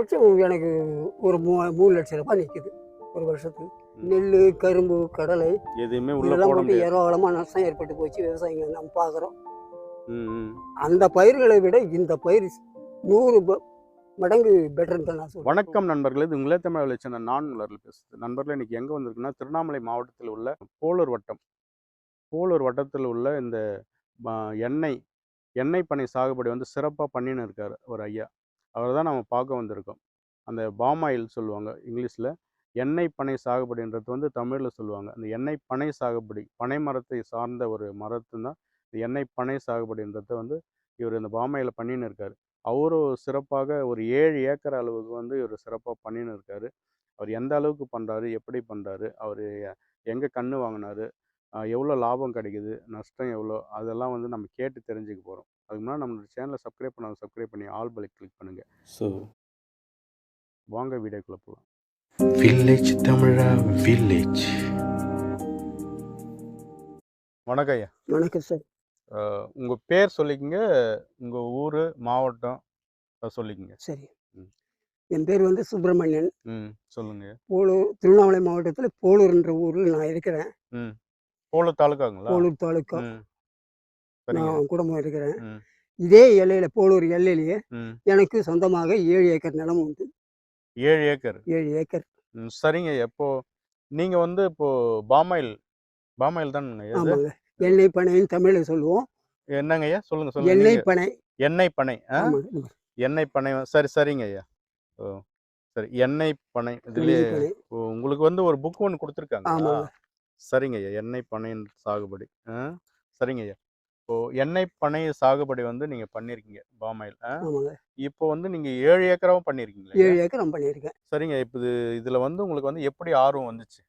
குறைஞ்சபட்சம் எனக்கு ஒரு மூ மூணு லட்சம் ரூபாய் நிற்குது ஒரு வருஷத்துக்கு. நெல் கரும்பு கடலை எதுவுமே இதெல்லாம் போட போட்டு ஏராளமாக நஷ்டம் ஏற்பட்டு போச்சு விவசாயிங்க நம்ம பார்க்குறோம். அந்த பயிர்களை விட இந்த பயிர் நூறு மடங்கு பெட்டர்னு தான் நான் சொல்றேன். வணக்கம் நண்பர்களே இது உங்களே தமிழ் விளைச்சன நான் உலரில் பேசுது நண்பர்களே இன்னைக்கு எங்கே வந்திருக்குன்னா திருவண்ணாமலை மாவட்டத்தில் உள்ள போலூர் வட்டம். போலூர் வட்டத்தில் உள்ள இந்த எண்ணெய் எண்ணெய் பனை சாகுபடி வந்து சிறப்பாக பண்ணின்னு இருக்கார் ஒரு ஐயா. அவரை தான் நம்ம பார்க்க வந்திருக்கோம். அந்த பாம் ஆயில் சொல்லுவாங்க இங்கிலீஷில் எண்ணெய் பனை சாகுபடின்றது வந்து தமிழில் சொல்லுவாங்க. அந்த எண்ணெய் பனை சாகுபடி பனை மரத்தை சார்ந்த ஒரு மரத்து தான் இந்த எண்ணெய் பனை சாகுபடின்றதை வந்து இவர் இந்த பாமையில் பண்ணின்னு இருக்கார். அவரும் சிறப்பாக ஒரு ஏழு ஏக்கர் அளவுக்கு வந்து இவர் சிறப்பாக பண்ணின்னு இருக்காரு. அவர் எந்த அளவுக்கு பண்ணுறாரு எப்படி பண்ணுறாரு அவர் எங்கே கன்று வாங்கினாரு எவ்வளோ லாபம் கிடைக்குது நஷ்டம் எவ்வளோ அதெல்லாம் வந்து நம்ம கேட்டு தெரிஞ்சுக்க போகிறோம் அதுக்கு முன்னாடி நம்மளோட சேனலை சப்ஸ்கிரைப் பண்ணாத சப்ஸ்கிரைப் பண்ணி ஆல் பலை கிளிக் பண்ணுங்கள் ஸோ வாங்க வீடியோக்குள்ளே போகலாம் வில்லேஜ் தமிழா வில்லேஜ் வணக்கம் ஐயா. வணக்கம் சார் உங்கள் பேர் சொல்லிக்கங்க. உங்கள் ஊர் மாவட்டம் சொல்லிக்கங்க. சரி. ம். என் பேர் வந்து சுப்பிரமணியன். ம் சொல்லுங்க. போலூர் திருவண்ணாமலை மாவட்டத்தில் போலூர்ன்ற ஊரில் நான் இருக்கிறேன். ம். போலூர் தாலுக்காங்களா? போலூர் தாலுக்கா. நான் குடும்பம் இருக்கிறேன். இதே எல்லையில போலூர் எல்லையிலேயே எனக்கு சொந்தமாக ஏழு ஏக்கர் நிலம் உண்டு. ஏழு ஏக்கர்? ஏழு ஏக்கர். சரிங்க. இப்போ நீங்க வந்து இப்போ பாமாயில் பாமாயில் இது? ஆமாங்க. எண்ணெய் பனைன்னு தமிழில் சொல்லுவோம். என்னங்க ஐயா? சொல்லுங்க சொல்லுங்க. எண்ணெய் பனை. எண்ணெய் பனை எண்ணெய் பனை சரி சரிங்க ஐயா. ஓ சரி. எண்ணெய் பனை இதுலயே உங்களுக்கு வந்து ஒரு புக் ஒன்று கொடுத்துருக்காங்க சரிங்க ஐயா. எண்ணெய் பனை சாகுபடி சரிங்க ஐயா. இப்போ எண்ணெய் பனை சாகுபடி வந்து நீங்க பண்ணிருக்கீங்க பாமாயில். இப்போ வந்து நீங்க ஏழு ஏக்கராவும் பண்ணிருக்கீங்களா ஏழு ஏக்கர் நான் பண்ணியிருக்கேன் சரிங்க. இப்போ இது இதில் வந்து உங்களுக்கு வந்து எப்படி ஆர்வம் வந்துச்சு?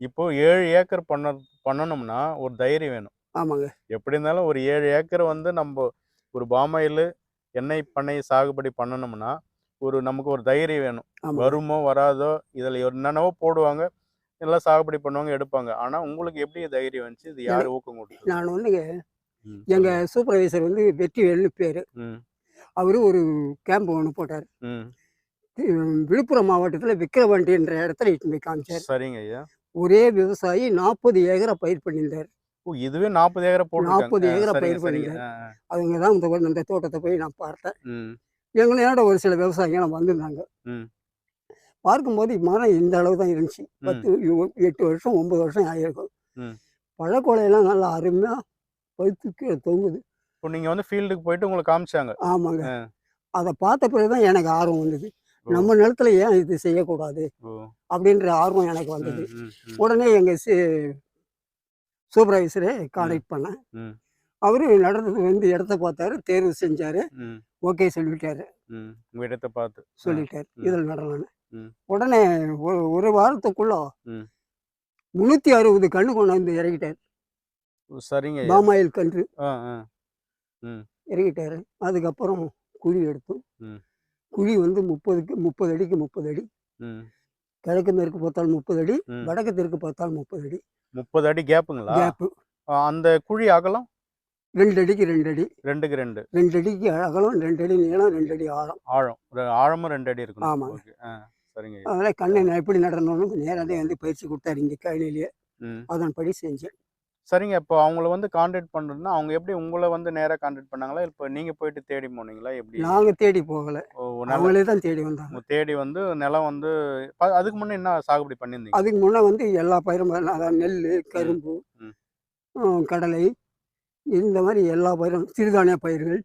இப்போ ஏழு ஏக்கர் பண்ண பண்ணணும்னா ஒரு தைரியம் வேணும். ஆமாங்க. எப்படி இருந்தாலும் ஒரு ஏழு ஏக்கர் வந்து நம்ம ஒரு பாமாயில் எண்ணெய் பண்ணை சாகுபடி பண்ணணும்னா ஒரு நமக்கு ஒரு தைரியம் வேணும். வருமோ வராதோ இதில் என்னென்னவோ போடுவாங்க எல்லாம் சாகுபடி பண்ணுவாங்க எடுப்பாங்க. ஆனால் உங்களுக்கு எப்படி தைரியம் வந்துச்சு? இது யார் ஊக்கம் கொடுத்தது? நான் ம், எங்க. சூப்பர்வைசர் வந்து வெற்றிவேல்னு பேர். அவரு ஒரு கேம்ப் ஒன்று போட்டார். விழுப்புரம் மாவட்டத்தில் விக்கிரவாண்டின்ற இடத்துல இட்டு போய் காமிச்சார். சரிங்க ஐயா. ஒரே விவசாயி நாற்பது ஏக்கரை பயிர் பண்ணியிருந்தார். ஓ இதுவே நாற்பது ஏக்கரை 40 ஆ, ஏக்கரை பயிர். பண்ணியிருந்தார். அவங்க தான் இந்த அந்த தோட்டத்தை போய் நான் பார்த்தேன். எங்களோட ஒரு சில விவசாயிகள் வந்திருந்தாங்க. பார்க்கும்போது மரம் இந்த அளவு தான் இருந்துச்சு. பத்து எட்டு வருஷம் ஒன்பது வருஷம் ஆகிருக்கும் ம். பழக்கொலையெல்லாம் நல்லா அருமையாக பழுத்து கீழே தொங்குது. இப்போ நீங்க வந்து ஃபீல்டுக்கு போயிட்டு உங்களுக்கு காமிச்சாங்க. ஆமாங்க. அதை பார்த்த பிறகு தான் எனக்கு ஆர்வம் வந்தது. நம்ம நிலத்துல ஏன் இது செய்யக்கூடாது? அப்படின்ற ஆர்வம் எனக்கு வந்தது. உடனே எங்கள் சூப்பர்வைசரை கான்டாக்ட் பண்ணேன். அவரு நடந்தது வந்து இடத்த பார்த்தாரு தேர்வு செஞ்சாரு ஓகே சொல்லிட்டாரு. இடத்தை பார்த்து. சொல்லிட்டாரு. இதில் நடலான்னு. உடனே ஒரு வாரத்துக்குள்ள ம். முந்நூற்றி அறுபது கன்று கொண்டாந்து இறக்கிட்டார். ஓ, சரிங்க. பாமாயில் கன்று இறக்கிட்டாரு. அதுக்கப்புறம் குழி எடுத்தோம். குழி வந்து முப்பதுக்கு முப்பது அடிக்கு முப்பது அடி. கிழக்கு மேற்கு பார்த்தால் முப்பது அடி. வடக்கு தெற்கு பார்த்தால் முப்பது அடி. முப்பது அடி கேப்புங்களா? கேப்பு. அந்த குழி அகலம்? ரெண்டு அடிக்கு ரெண்டு அடி. ரெண்டுக்கு ரெண்டு. ரெண்டு அடிக்கு அகலம் ரெண்டு அடி நீளம் ரெண்டு அடி ஆழம். ஆழம். ஆழமும் ரெண்டு அடி இருக்கணும். ஆமாங்க. ஓகே. ஆ சரிங்க. அதனால் கண்ணை நான் எப்படி நடனம்னு நேராக வந்து பயிற்சி கொடுத்தாரு இங்கே கழனிலேயே ம். அதன்படி செஞ்சேன். சரிங்க. இப்போ அவங்கள வந்து கான்டாக்ட் பண்ணுறதுன்னா அவங்க எப்படி உங்களை வந்து நேராக கான்டாக்ட் பண்ணாங்களா? இப்போ நீங்க போயிட்டு தேடி போனீங்களா? எப்படி? நாங்கள் தேடி போகலை. ஓ, அவங்களே தான் தேடி வந்தாங்க. தேடி வந்து நிலம் வந்து அதுக்கு முன்னே என்ன சாகுபடி பண்ணியிருந்தீங்க? அதுக்கு முன்னே வந்து எல்லா பயிரும் அதாவது நெல் கரும்பு கடலை இந்த மாதிரி எல்லா பயிரும் சிறுதானிய பயிர்கள்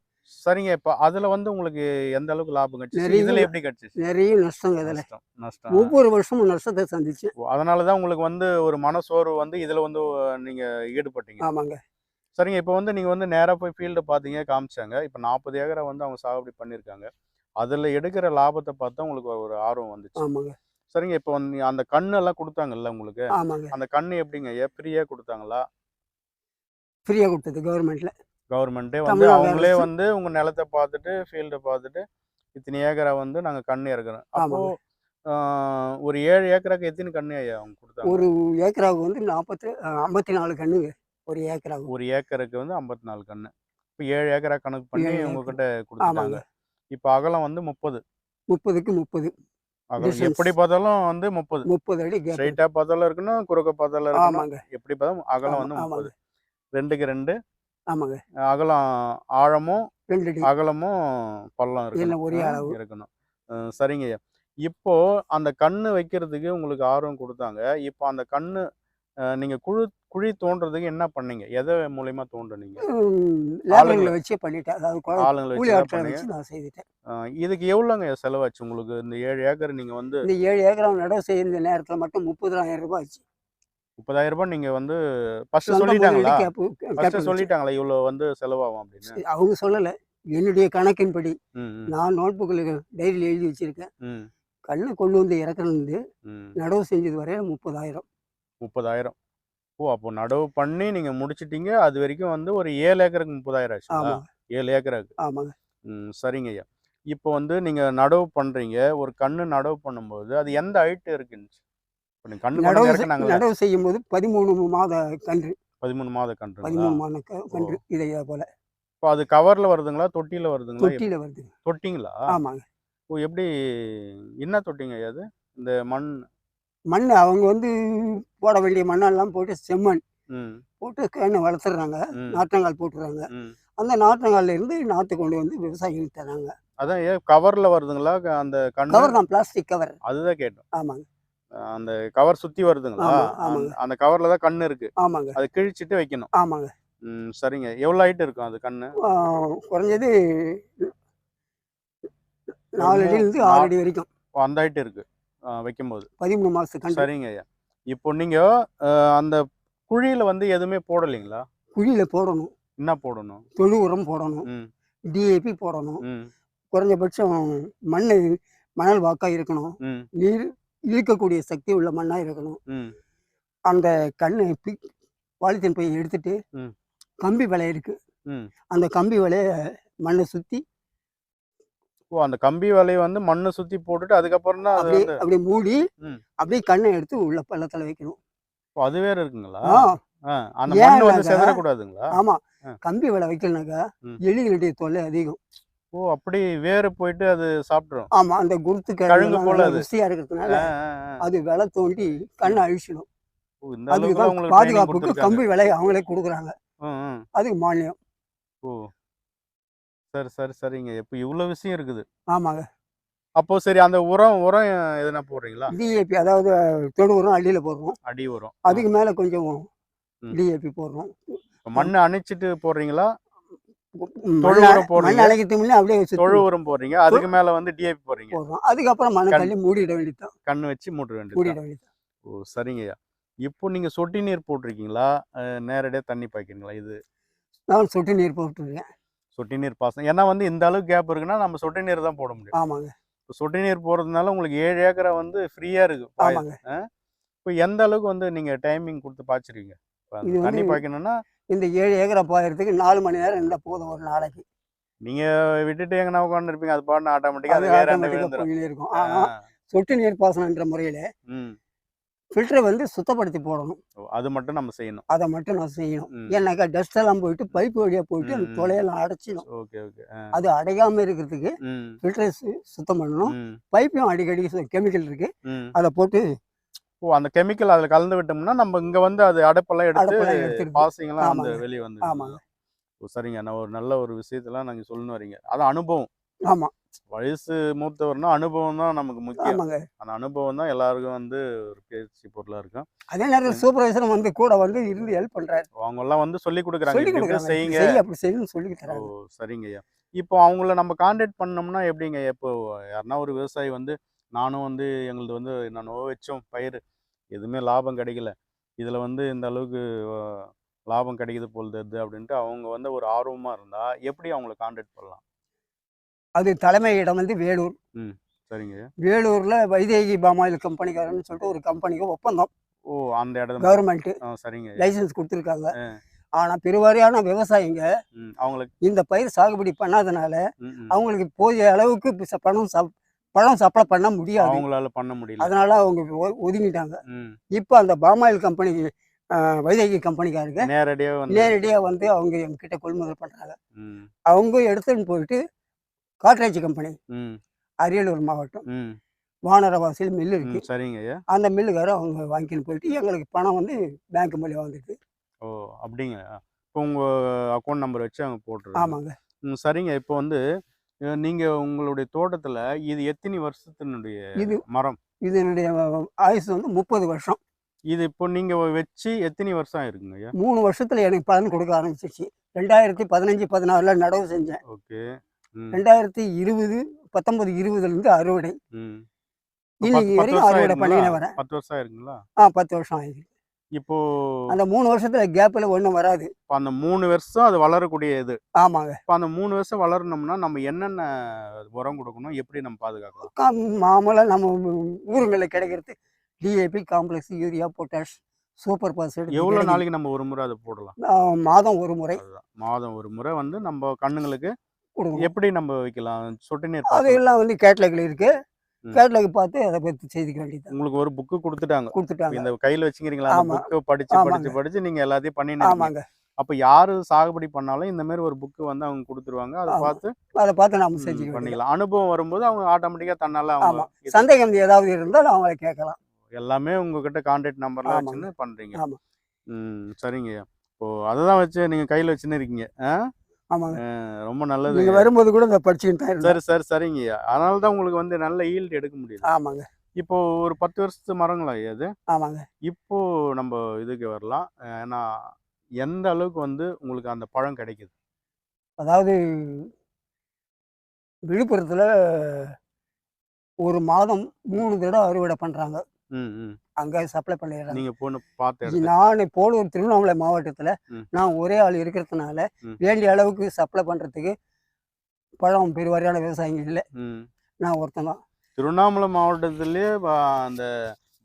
சரிங்க. இப்போ அதுல வந்து உங்களுக்கு எந்த அளவுக்கு லாபம் நிறைய இதுல எப்படி கிடைச்சிச்சு? நிறைய நஷ்டங்க அதில் நஷ்டம் நஷ்டம். ஒவ்வொரு வருஷமும் நஷ்டத்தை சந்திச்சேன் அதனால தான் உங்களுக்கு வந்து ஒரு மனசோர்வு வந்து இதில் வந்து நீங்க ஈடுபட்டீங்க. ஆமாங்க. சரிங்க. இப்போ வந்து நீங்கள் வந்து நேராக போய் ஃபீல்டு பார்த்தீங்க காமிச்சாங்க. இப்போ நாற்பது ஏக்கரை வந்து அவங்க சாகுபடி பண்ணியிருக்காங்க அதில் எடுக்கிற லாபத்தை பார்த்தா உங்களுக்கு ஒரு ஆர்வம் வந்துச்சு. ஆமாங்க. சரிங்க. இப்போ வந்து அந்த கண்ணு எல்லாம் கொடுத்தாங்கல்ல உங்களுக்கு? அந்த கண்ணு எப்படிங்க? ஃப்ரீயாக கொடுத்தாங்களா? ஃப்ரீயாக கொடுத்தது கவர்மெண்ட்டில் கவர்மெண்ட்டே வந்து அவங்களே. வந்து உங்கள் நிலத்தை பார்த்துட்டு ஃபீல்டை பார்த்துட்டு இத்தனை ஏக்கரை வந்து நாங்கள் கண்ணு இறக்குறோம். அப்போ ஒரு ஏழு ஏக்கராக்கு எத்தனை கண்ணு ஐயா அவங்க கொடுத்தாங்க? ஒரு ஏக்கராவுக்கு வந்து நாற்பத்தி ஐம்பத்தி நாலு கண்ணுங்க. ஒரு ஏக்கராவுக்கு. ஒரு ஏக்கருக்கு வந்து ஐம்பத்தி நாலு கண்ணு. இப்போ ஏழு ஏக்கரா கணக்கு பண்ணி. உங்ககிட்ட கொடுத்துட்டாங்க. ஆமாங்க. இப்போ அகலம் வந்து முப்பது. முப்பதுக்கு முப்பது. எப்படி பார்த்தாலும் வந்து முப்பது. முப்பது அடி ஸ்ட்ரைட்டா பார்த்தாலும் இருக்கணும் குறுக்க பார்த்தாலும் இருக்கணும். எப்படி பார்த்தாலும் அகலம் வந்து முப்பது. ரெண்டுக்கு ரெண்டு. ஆமாங்க. அகலம் ஆழமும் ரெண்டு அடி அகலமும் பள்ளம் எல்லாம் இருக்கணும் ஒரே ஆ, அளவு. இருக்கணும். அஹ் சரிங்க. ஐயா இப்போ அந்த கண்ணு வைக்கிறதுக்கு உங்களுக்கு ஆர்வம் கொடுத்தாங்க. இப்போ அந்த கண்ணு அஹ், நீங்க குழி குழி தோண்டுறதுக்கு என்ன பண்ணீங்க? எதை மூலியமா தோண்டுனீங்க? லேபர்களை வச்சே பண்ணிட்டேன். அதாவது ஆளுங்களை கூலி வச்சு தான் ஆட்களை பண்ணீங்க. வச்சு நான் செய்துட்டேன். அஹ், இதுக்கு எவ்வளோங்க செலவாச்சு உங்களுக்கு? இந்த ஏழு ஏக்கர் நீங்க வந்து இந்த ஏழு ஏக்கரம் நடவு செய்த நேரத்தில் மட்டும் முப்பதாயிரம் ரூபாய் ஆச்சு. முப்பதாயிரம் ரூபாய் நீங்க வந்து ஃபர்ஸ்ட் சொல்லிட்டாங்களா? ஃபர்ஸ்ட். சொல்லிட்டாங்களா இவ்வளோ வந்து செலவாகும் அப்படின்னு? அவங்க சொல்லலை. என்னுடைய கணக்கின்படி நான் நோட்புக்கில் டைரியில் எழுதி வச்சிருக்கேன். கண்ணு கொண்டு வந்து இறக்குறது நடவு செஞ்சது வரைய முப்பதாயிரம். முப்பதாயிரம். ஓ அப்போ நடவு பண்ணி நீங்க முடிச்சிட்டீங்க. அது வரைக்கும் வந்து ஒரு ஏழு ஏக்கருக்கு முப்பதாயிரம் ஆமாங்க. ஏழு ஏக்கருக்கு. ஆமாங்க. ம் சரிங்க ஐயா. இப்போ வந்து நீங்க நடவு பண்றீங்க. ஒரு கண்ணு நடவு பண்ணும்போது அது எந்த ஹைட் இருக்குன்னு நடவு நடவு செய்யும் போது பதிமூணு மாத கன்று. பதிமூணு மாத கன்றுங்களா பதிமூணு மாத கன்று இதை போல. இப்போ அது கவர்ல வருதுங்களா தொட்டியில வருதுங்களா? தொட்டியில வருது. தொட்டிங்களா? ஆமாங்க. ஓ எப்படி என்ன தொட்டிங்க அது? இந்த மண். மண் அவங்க வந்து போட வேண்டிய மண்ணெல்லாம் போட்டு செம்மண். போட்டு கண்ணு வளர்த்துறாங்க. நாற்றங்கால் போட்டுறாங்க. அந்த நாற்றங்கால்ல இருந்து நாற்று கொண்டு வந்து விவசாயிகளுக்கு தராங்க. அதான் ஏன் கவர்ல வருதுங்களா? அந்த கவர் தான் பிளாஸ்டிக் கவர். அதுதான் கேட்டோம். ஆமாங்க. அந்த கவர் சுத்தி வருதுங்களா. அந்த- கவர்ல தான் கண்ணு இருக்கு. ஆமாங்க. அதை கிழிச்சிட்டு வைக்கணும். ஆமாங்க. ம் சரிங்க. எவ்வளோ ஹைட் இருக்கும் அது கண்ணு? குறைஞ்சது நாலு அடியிலிருந்து ஆறு அடி வரைக்கும். அந்த ஹைட் இருக்கு. வைக்கும்போது. பதிமூணு மாசத்து கன்று சரிங்க ஐயா. இப்போ நீங்க ஆ, அந்த குழியில வந்து எதுவுமே போடலைங்களா? குழியில போடணும். என்ன போடணும்? தொழு உரம் போடணும். டிஏபி போடணும். குறைஞ்சபட்சம் மண் மணல் வாக்கா இருக்கணும். நீர் இழுக்கக்கூடிய சக்தி உள்ள மண்ணா இருக்கணும் அந்த கண்ணு பாலித்தீன் பையை எடுத்துட்டு. கம்பி வலை இருக்கு அந்த கம்பி வலைய மண்ணை சுத்தி ஓ அந்த கம்பி வலையை வந்து மண்ணை சுத்தி போட்டுட்டு அதுக்கப்புறம் தான் அப்படியே அப்படியே மூடி. அப்படியே கண்ணை எடுத்து உள்ள பள்ளத்துல வைக்கணும் அது வேற இருக்குங்களா அந்த மண்ணு வந்து? செதறக்கூடாதுங்களா ஆமா. கம்பி வலை வைக்கலனாக்கா. எலிகளுடைய தொல்லை அதிகம் ஓ அப்படி வேறு போயிட்டு அது சாப்பிட்ரும் ஆமா அந்த குருத்து கழுங்கு போல அது. ருசியா இருக்கிறதுனால. அது விலை தோண்டி கண்ணை அழிச்சிடும். அதுக்கு பாதுகாப்புக்கு. கம்பி விலை அவங்களே கொடுக்குறாங்க. அதுக்கு மானியம். ஓ. சரி சரி சரிங்க. இப்போ இவ்வளோ விஷயம் இருக்குது. ஆமாங்க. அப்போ சரி அந்த உரம் உரம் எதுனா போடுறீங்களா? டிஏபி அதாவது தொடு உரம் அள்ளியில போடுறோம். அடி உரம். அதுக்கு மேல கொஞ்சம். டிஏபி போடுறோம். மண்ணை அணைச்சிட்டு போடுறீங்களா? தொழு உரம் போடுறீங்க. அதுக்கு மேல வந்து டிஏபி போடுறீங்க. அதுக்கப்புறம் கண்- தள்ளி மூடிட வச்சு மூட்ட வேண்டியது ஓ சரிங்கய்யா. இப்போ நீங்க சொட்டு நீர் போட்டிருக்கீங்களா? அஹ், நேரடியா தண்ணி பாய்க்கிறீங்களா? இது நான் சொட்டு நீர் போட்டுருக்கேன். சொட்டு நீர் பாசனம். ஏன்னா வந்து இந்த அளவுக்கு கேப் இருக்குன்னா நம்ம சொட்டு நீர் தான் போட முடியும். ஆமாங்க. இப்போ சொட்டு நீர் போடுறதுனால உங்களுக்கு ஏழு ஏக்கரை வந்து ஃப்ரீயா இருக்கு. ஆமாங்க. இப்போ எந்த அளவுக்கு வந்து நீங்க டைமிங் கொடுத்து வந்து- தண்ணி பாய்க்கணும்னா இந்த ஏழு ஏக்கரை பாயறதுக்கு நாலு மணி நேரம் இருந்தால் போதும் ஒரு நாளைக்கு. நீங்க விட்டுட்டு எங்கன்னா அது பாட்டு ஆட்டோமேட்டிக்கா அது அது என்ன ஆட்டோமேட்டிக்காக விழுந்துரும் போயினே இருக்கும். ஆனால் சொட்டு நீர் பாசனன்ற முறையில் ஃபில்டரை வந்து சுத்தப்படுத்தி போடணும். அது மட்டும் நம்ம செய்யணும். அதை மட்டும் நான் செய்யணும். ஏன்னாக்கா டஸ்ட் எல்லாம் போயிட்டு பைப் வழியாக போயிட்டு அந்த. தொலையெல்லாம் அடைச்சிடும் ஓகே ஓகே. அது அடையாம இருக்கிறதுக்கு ஃபில்டரை சுத்தம் பண்ணணும். பைப்பையும் அடிக்கடி கெமிக்கல் இருக்கு. அதை போட்டு ஓ அந்த கெமிக்கல் அதுல கலந்து விட்டோம்னா நம்ம இங்க வந்து அது அடைப்பெல்லாம் எடுத்து. பாசிங்கெல்லாம் ஆமாங்க. வெளியே வந்து ஆமாங்க. ஓ சரிங்க. நான் ஒரு நல்ல ஒரு விஷயத்தெல்லாம் நாங்க சொல்லணும் வரீங்க. அது அனுபவம். ஆமா. வயசு மூத்தவர்னா அனுபவம் தான் நமக்கு முக்கியம். அந்த அனுபவம் தான் எல்லாருக்கும் வந்து ஒரு பேச்சு பொருளா இருக்கும். அதே நேரத்தில் சூப்பர்வைசரும் வந்து கூட வந்து இருந்து ஹெல்ப் பண்றாரு. அவங்க எல்லாம் வந்து சொல்லி கொடுக்குறாங்க. செய்யுங்க. செய்ய அப்படி செய்யணும்னு சொல்லி ஓ சரிங்க ஐயா. இப்போ அவங்கள நம்ம காண்டாக்ட் பண்ணோம்னா எப்படிங்க? இப்போ யாருன்னா ஒரு விவசாயி வந்து நானும் வந்து எங்களுது வந்து நான் நோ வச்சோம் பயிர். எதுவுமே லாபம் கிடைக்கல. இதில் வந்து இந்த அளவுக்கு லாபம் கிடைக்குது போல் தெரியுது அப்படின்ட்டு அவங்க வந்து ஒரு ஆர்வமாக இருந்தால் எப்படி அவங்கள காண்டாக்ட் பண்ணலாம்? அது தலைமை இடம் வந்து வேலூர். சரிங்க. ஐயா வேலூர்ல வைதேகி பாமாயில் கம்பெனிக்காரன்னு சொல்லிட்டு ஒரு கம்பெனிக்கு ஒப்பந்தம். ஓ அந்த இடம் கவர்மெண்ட் ஆ சரிங்க. லைசன்ஸ் கொடுத்துருக்காங்க. ஆ. ஆனா பெருவாரியான விவசாயிங்க ம் அவங்களுக்கு இந்த பயிர் சாகுபடி பண்ணாதனால ம், ம். அவங்களுக்கு போதிய அளவுக்கு பணம் பணம் சப்ளை பண்ண முடியாது. அவங்களால பண்ண முடியல. அதனால அவங்க ஒதுங்கிட்டாங்க. இப்போ அந்த பாமாயில் கம்பெனி வைதேகி கம்பெனிக்காரங்க நேரடியாக வந்து நேரடியா வந்து அவங்க எங்ககிட்ட கொள்முதல் பண்றாங்க. ம். அவங்க எடுத்துன்னு போயிட்டு காட்ரேஜ் கம்பெனி அரியலூர் மாவட்டம் வானரவாசியில் மில்லு இருக்கு. சரிங்க அந்த மில்லுக்காரர் அவங்க வாங்கின்னு போயிட்டு எங்களுக்கு பணம் வந்து பேங்க் மூலியம் வந்துட்டு ஓ அப்படிங்க இப்போ உங்கள் அக்கௌண்ட் நம்பர் வச்சு அவங்க போட்டுருவாங்க ஆமாங்க. சரிங்க. இப்போ வந்து நீங்க உங்களுடைய தோட்டத்துல இது எத்தனை வருஷத்தினுடைய இது மரம்? இதனுடைய ஆயுசு வந்து முப்பது வருஷம். இது இப்போ நீங்க வச்சு எத்தனை வருஷம் ஆயிருக்குங்க ஐயா? மூணு வருஷத்துல எனக்கு பலன் கொடுக்க ஆரம்பிச்சிச்சு ரெண்டாயிரத்தி பதினஞ்சு பதினாறுல நடவு செஞ்சேன். ஓகே. ரெண்டாயிரத்தி இருபது பத்தொன்பது இருபதுல இருந்து அறுவடை இன்னைக்கு வருஷம் அறுவடை? பண்ணிக்கினே வரேன் பத்து வருஷம் ஆயிருக்குங்களா? ஆ பத்து வருஷம் ஆயிடுச்சு இப்போ அந்த மூணு வருஷத்துல கேப்ல ஒன்றும் வராது. இப்போ அந்த மூணு வருஷம் அது வளரக்கூடிய இது. ஆமாங்க. இப்போ அந்த மூணு வருஷம் வளரணும்னா நம்ம என்னென்ன உரம் கொடுக்கணும் எப்படி நம்ம பாதுகாக்கலாம் கா- மாமூலா நம்ம ஊருங்களில் கிடைக்கிறது DAP complex urea potash super phosphate எவ்வளோ நாளைக்கு நம்ம ஒரு முறை அதை போடலாம்? மாதம் ஒரு முறை. மாதம் ஒரு முறை வந்து நம்ம கண்ணுங்களுக்கு எப்படி நம்ம வைக்கலாம்? சொட்டு நீர் அது. எல்லாம் வந்து கேட்லாக்ல இருக்கு. ம். கேட்லாக் பார்த்து அதை பற்றி செய்திக்க வேண்டியது உங்களுக்கு ஒரு புக்கு கொடுத்துட்டாங்க. கொடுத்துட்டாங்க. இந்த கையில வச்சுக்கிறீங்களா? அந்த. புக்கை படிச்சு. படிச்சு படிச்சு நீங்க எல்லாத்தையும் பண்ணிட்டு ஆமாங்க. அப்ப யாரு சாகுபடி பண்ணாலும் இந்த மாதிரி ஒரு புக்கு வந்து அவங்க கொடுத்துருவாங்க. அதை. பார்த்து அதை பார்த்து நாம வேண்டியது. பண்ணிக்கலாம். அனுபவம் வரும்போது அவங்க ஆட்டோமேட்டிக்கா தன்னால அவங்க சந்தேகம் ஏதாவது இருந்தால் அவங்கள கேட்கலாம். எல்லாமே உங்ககிட்ட கான்டாக்ட் நம்பர்ல ஆமாங்க. வச்சுன்னு பண்றீங்க. ஆமா. ம் சரிங்க இப்போ அததான் வச்சு நீங்க கையில வச்சுன்னு இருக்கீங்க. ஆ? ஆமாங்க. ரொம்ப நல்லது. நீங்க வரும்போது கூட இந்த படிச்சுக்கிட்டு சரி சரி சரிங்க அதனால தான் உங்களுக்கு வந்து நல்ல ஈல்டு எடுக்க முடியுது ஆமாங்க. இப்போ ஒரு பத்து வருஷத்து மரங்களா அது ஆமாங்க. இப்போ நம்ம இதுக்கு வரலாம். ஏன்னா எந்த அளவுக்கு வந்து உங்களுக்கு அந்த பழம் கிடைக்குது? அதாவது விழுப்புரத்துல ஒரு மாதம் மூணு தடவை அறுவடை பண்றாங்க. ம் ம். அங்க சப்ளை பண்ணிடுறாங்க. நீங்க போன பார்த்த நான் போலூர் திருவண்ணாமலை மாவட்டத்துல. நான் ஒரே ஆள் இருக்கிறதுனால. வேண்டிய அளவுக்கு சப்ளை பண்றதுக்கு பழம் பெருவாரியான விவசாயிங்க இல்லை. நான் ஒருத்தன் தான். திருவண்ணாமலை மாவட்டத்திலே அந்த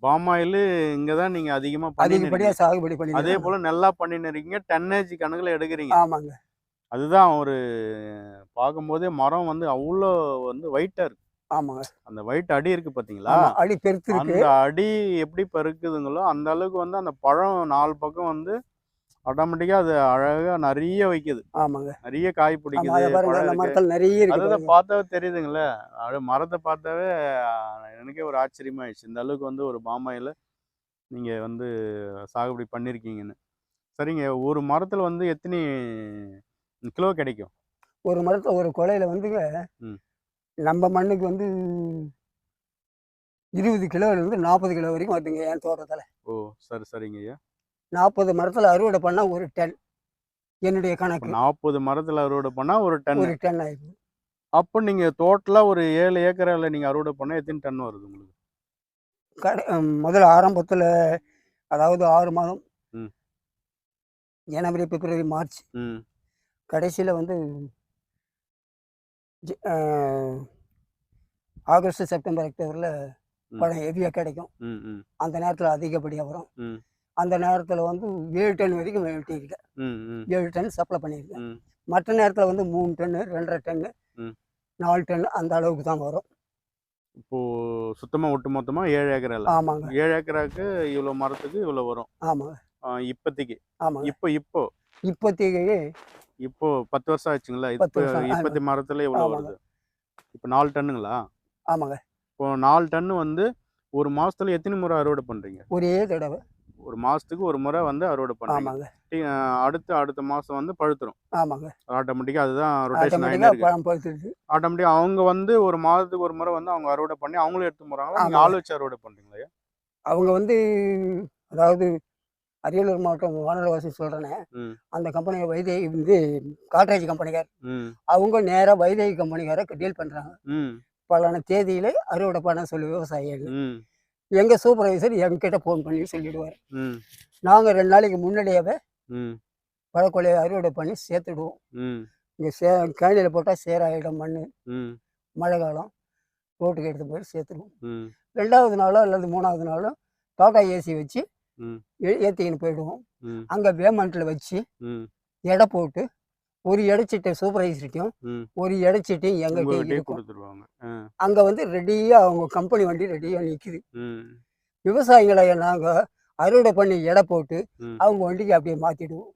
பாமாயில் இங்கே தான் நீங்கள் அதிகமாக அதிகப்படியா பண்ணிருக்கீங்க சாகுபடி பண்ணி அதே போல் நல்லா பண்ணின்னு இருக்கீங்க. டன்னேஜ் கணக்கில் எடுக்கிறீங்க. ஆமாங்க. அதுதான் ஒரு பார்க்கும்போதே மரம் வந்து அவ்வளோ வந்து ஒயிட்டாக இருக்கு. ஆமாங்க. அந்த ஒயிட் அடி இருக்கு பார்த்தீங்களா ஆமா, அடி பெருத்து இருக்கு. அந்த அடி எப்படி பருக்குதுங்களோ அந்த அளவுக்கு வந்து அந்த பழம் நாலு பக்கம் வந்து ஆட்டோமேட்டிக்காக அது அழகாக நிறைய வைக்குது. ஆமாங்க. நிறைய காய் பிடிக்குது அதை. மரத்தில் நிறைய பாருங்க. பார்த்தாவே தெரியுதுங்களே. அது மரத்தை பார்த்தாவே எனக்கே ஒரு ஆச்சரியமாயிடுச்சு இந்த அளவுக்கு வந்து ஒரு பாமாயில் நீங்கள் வந்து சாகுபடி பண்ணியிருக்கீங்கன்னு சரிங்க ஒரு மரத்தில் வந்து எத்தனை கிலோ கிடைக்கும்? ஒரு மரத்துல ஒரு கொலையில வந்துங்க ம். நம்ம மண்ணுக்கு வந்து இருபது கிலோல இருந்து நாற்பது கிலோ வரைக்கும் வருதுங்க என் தோட்டத்துல. ஓ சரி சரிங்க ஐயா. நாற்பது மரத்துல அறுவடை பண்ணா ஒரு டன் என்னுடைய கணக்கு. நாற்பது மரத்தில் அறுவடை பண்ணால் ஒரு டன். ஒரு டன் ஆயிடுது அப்போ நீங்கள் டோட்டலாக ஒரு ஏழு ஏக்கரில் நீங்கள் அறுவடை பண்ணால் எத்தனை டன் வருது உங்களுக்கு? கடை முதல்ல ஆரம்பத்துல அதாவது ஆறு மாதம். ம். ஜனவரி பிப்ரவரி மார்ச். ம். கடைசியில் வந்து ஆகஸ்ட் செப்டம்பர் அக்டோபரில். பழம் ஹெவியாக கிடைக்கும். அந்த நேரத்தில் அதிகப்படியாக வரும். அந்த நேரத்தில் வந்து ஏழு டன் வரைக்கும் வெட்டியிருக்கேன். ஏழு டன் சப்ளை பண்ணியிருக்கேன். மற்ற நேரத்தில் வந்து மூணு டன்னு ரெண்டரை டன்னு. நாலு டன்னு அந்த அளவுக்கு தான் வரும். இப்போது சுத்தமாக ஒட்டு மொத்தமாக ஏழு ஏக்கரில் ஆமாங்க. ஏழு ஏக்கராக்கு இவ்வளோ மரத்துக்கு இவ்வளோ வரும். ஆமாங்க. இப்போதைக்கு ஆமாங்க. இப்போ இப்போ. இப்போதைக்கு இப்போ பத்து வருஷம் ஆச்சுங்களா இப்போ. இப்பத்தி மரத்துல எவ்வளோ ஆமாங்க. வருது. இப்போ நாலு டன்னுங்களா? ஆமாங்க. இப்போ நாலு டன்னு வந்து ஒரு மாசத்துல எத்தனை முறை அறுவடை பண்றீங்க? ஒரே தடவை. ஒரு மாசத்துக்கு ஒரு முறை வந்து அறுவடை ஆஹ் அடுத்து அடுத்த மாசம் வந்து பழுத்துரும். ஆமாங்க. ஆட்டோமேட்டிக்கா அதுதான் ரொட்டேஷன் ஆகிட்டு ஆட்டோமேட்டிக்கா அவங்க வந்து ஒரு மாதத்துக்கு ஒரு முறை வந்து அவங்க அறுவடை பண்ணி அவங்களும் எடுத்து போறாங்களா? நீங்க. ஆள் வச்சு அறுவடை பண்றீங்களா அவங்க வந்து அதாவது அரியலூர் மாவட்டம் வானரவாசி சொல்கிறேனே அந்த கம்பெனி வைதேகி வந்து காட்ரேஜ் கம்பெனிக்கார் அவங்க நேராக வைதேகி கம்பெனிக்கார டீல் பண்ணுறாங்க பலான தேதியில் அறுவடை பண்ண சொல்லி விவசாயிகள் எங்கள் சூப்பர்வைசர் எங்ககிட்ட ஃபோன் பண்ணி சொல்லிடுவார். நாங்கள் ரெண்டு நாளைக்கு முன்னாடியாவே பழக்கொலையை அறுவடை பண்ணி சேர்த்துடுவோம். இங்கே சே கேணியில் போட்டால் சேராயிடும் மண் மழை காலம். ரோட்டுக்கு எடுத்து போய் சேர்த்துடுவோம் ரெண்டாவது நாளோ அல்லது மூணாவது நாளோ டாடா ஏசி வச்சு ம். ஏ- ஏத்திக்கின்னு போயிடுவோம். அங்கே பேமெண்ட்டில் வச்சு எடை போட்டு ஒரு இடைச்சிட்டை சூப்பர்வைசர்ட்டையும் ஒரு இடைச்சிட்டையும் எங்கள்கிட்ட இருக்கும். கொடுத்துருவாங்க. அங்கே வந்து ரெடியாக அவங்க கம்பெனி வண்டி ரெடியாக நிற்குது விவசாயிகளை நாங்கள் அறுவடை பண்ணி எடை போட்டு அவங்க வண்டிக்கு அப்படியே மாற்றிடுவோம்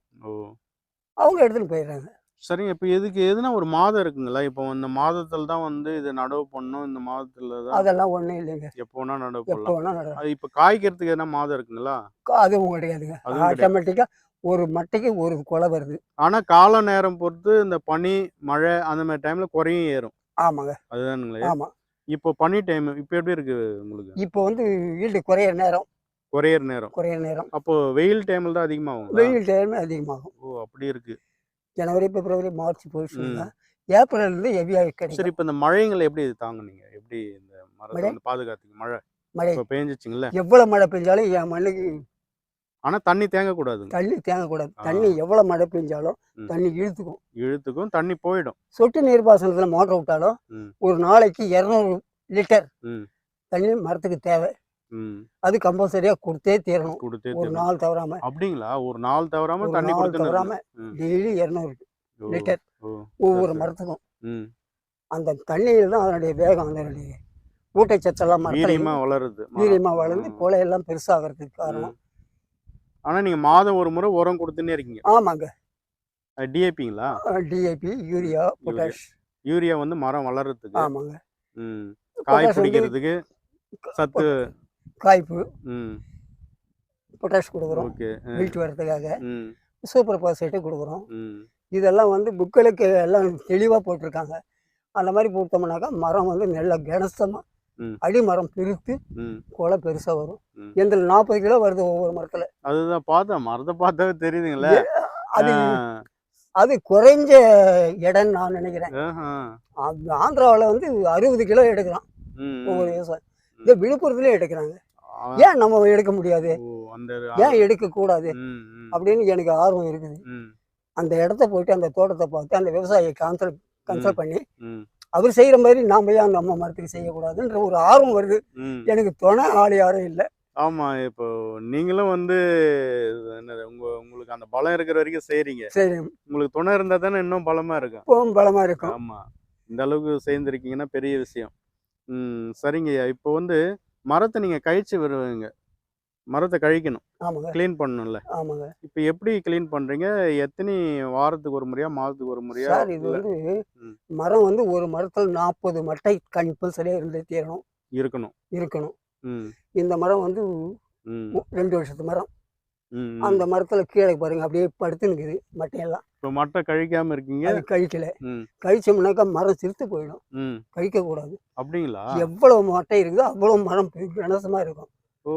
அவங்க எடுத்துகிட்டு போயிடுறாங்க. சரிங்க. இப்போ இதுக்கு எதுனா ஒரு மாதம் இருக்குங்களா? இப்போ இந்த மாதத்துல தான் வந்து இது நடவு பண்ணணும். இந்த மாதத்துல தான் அதெல்லாம் ஒண்ணும் இல்லைங்க. எப்போ வேணா நடவு எப்போ பண்ணலாம் வேணா நடலாம் அது இப்போ காய்க்கிறதுக்கு எதனா மாதம் இருக்குங்களா? அதுவும் கிடையாதுங்க. அதுவும் கிடையாது. ஆட்டோமேட்டிக்கா ஒரு மட்டைக்கு ஒரு கொலை வருது. ஆனா கால நேரம் பொறுத்து இந்த பனி மழை அந்த மாதிரி டைம்ல குறையும் ஏறும். ஆமாங்க. அதுதானுங்களே. ஆமா. இப்போ பனி டைம் இப்போ எப்படி இருக்கு உங்களுக்கு? இப்போ வந்து ஈல்டு குறையிற நேரம். குறையிற நேரம். குறையிற நேரம். அப்போ வெயில் டைம்ல தான் அதிகமாகும் வெயில் டைம் அதிகமாகும். ஓ அப்படி இருக்கு. ஜனவரி பிப்ரவரி மார்ச் போயிடுச்சுங்க ம். ஏப்ரல் இருந்து ஹெவியாக சரி கிடைக்கும் இப்போ இந்த மழைங்களை எப்படி தாங்குனீங்க எப்படி இந்த மரத்தை மழை? வந்து பாதுகாத்தீங்க மழை மழை இப்போ பேஞ்சிச்சுங்களே எவ்வளவு மழை பெஞ்சாலும் என் மண்ணுக்கு ஆனா தண்ணி தேங்க கூடாதுங்க தண்ணி தேங்கக்கூடாது. தண்ணி எவ்வளவு மழை பெஞ்சாலும். தண்ணி இழுத்துக்கும் இழுத்துக்கும் தண்ணி போயிடும் சொட்டு நீர்ப்பாசனத்துல மோட்டர் விட்டாலும். ஒரு நாளைக்கு இரநூறு லிட்டர். தண்ணி மரத்துக்கு தேவை அது கம்பல்சரியா கொடுத்தே தீரணும். ஒரு. நாள் தவறாம. அப்படிங்களா? ஒரு நாள் தவறாம தண்ணி தவறாம டெய்லி இரநூறு லிட்டர். ஒவ்வொரு. மரத்துக்கும். அந்த தண்ணியில் தான் அதனுடைய வேகம் அதனுடைய ஊட்டச்சத்தெல்லாம் வீரியமா வளருது. வீரியமா வளர்ந்து. கொலையெல்லாம் பெருசாகிறதுக்கு காரணம். ஆனா நீங்க மாதம் ஒரு முறை உரம் கொடுத்துன்னே இருக்கீங்க. ஆமாங்க. டிஏபிங்களா டிஏபி யூரியா பொட்டாஷ். யூரியா வந்து மரம் வளர்றதுக்கு. ஆமாங்க. ம். காய் பிடிக்கிறதுக்கு சத்து காய்ப்பு பொட்டாஷ் கொடுக்குறோம். வீட்டு வரதுக்காக ம். சூப்பர் பாஸ்பேட்டு கொடுக்குறோம். இதெல்லாம் வந்து புக்களுக்கு எல்லாம் தெளிவாக போட்டிருக்காங்க. அந்த மாதிரி போட்டோம்னாக்கா மரம் வந்து நல்ல கனசமாக. அடிமரம் பிரித்து கொலை பெருசாக வரும். எந்த நாற்பது கிலோ வருது ஒவ்வொரு மரத்தில். அதுதான் பார்த்தேன் மரத்தை பார்த்தாவே தெரியுதுங்களே. அது. அது குறைஞ்ச இடம்னு நான் நினைக்கிறேன். ஆந்திராவில் வந்து அறுபது கிலோ எடுக்கலாம் ம், ஒவ்வொரு. விவசாயம் இந்த விழுப்புரத்துலேயே எடுக்கிறாங்க. ஏன் நம்ம எடுக்க முடியாது? அந்த ஏன் எடுக்கக்கூடாது? ம், ம், அப்படின்னு எனக்கு ஆர்வம் இருக்குது. அந்த இடத்த போயிட்டு அந்த தோட்டத்தை பார்த்து அந்த விவசாயியை கன்சல்ட் கன்சல்ட் பண்ணி அவர் செய்கிற மாதிரி நாம ஏன் நம்ம மரத்துக்கு செய்யக்கூடாதுன்ற ஒரு ஆர்வம் வருது. எனக்கு துணை ஆள் யாரும் இல்லை. ஆமா இப்போ நீங்களும் வந்து என்னது உங்க உங்களுக்கு அந்த பலம் இருக்கிற வரைக்கும் செய்றீங்க. சரி உங்களுக்கு துணை இருந்தா தானே இன்னும் பலமா இருக்கும். இப்பவும் பலமாக இருக்கும். ஆமா. இந்த அளவுக்கு சேர்ந்துருக்கீங்கன்னா பெரிய விஷயம். ம் சரிங்கய்யா. இப்போ வந்து மரத்தை நீங்க கழிச்சு வருவீங்க மரத்தை கழிக்கணும். ஆமாங்க. க்ளீன் பண்ணணும்ல. ஆமாங்க. இப்போ எப்படி க்ளீன் பண்றீங்க? எத்தனை வாரத்துக்கு ஒரு முறையா மாதத்துக்கு ஒரு முறையா சார் இது வந்து. மரம் வந்து ஒரு மரத்தில் நாற்பது மட்டை கம்பல்சரியாக இருந்து தீரணும் இருக்கணும். இருக்கணும். இந்த மரம் வந்து ரெண்டு வருஷத்து மரம். அந்த மரத்தில் கீழே பாருங்க அப்படியே படுத்து நிற்குது மட்டையெல்லாம். இப்போ மட்டை கழிக்காம இருக்கீங்க? அது கழிக்கல. கழிச்சோம்னாக்கா மரம் சிரித்து போயிடும். ம். கழிக்கக்கூடாது. அப்படிங்களா? எவ்வளவு மட்டை இருக்குதோ அவ்வளோ மரம் கனசமாக இருக்கும். ஓ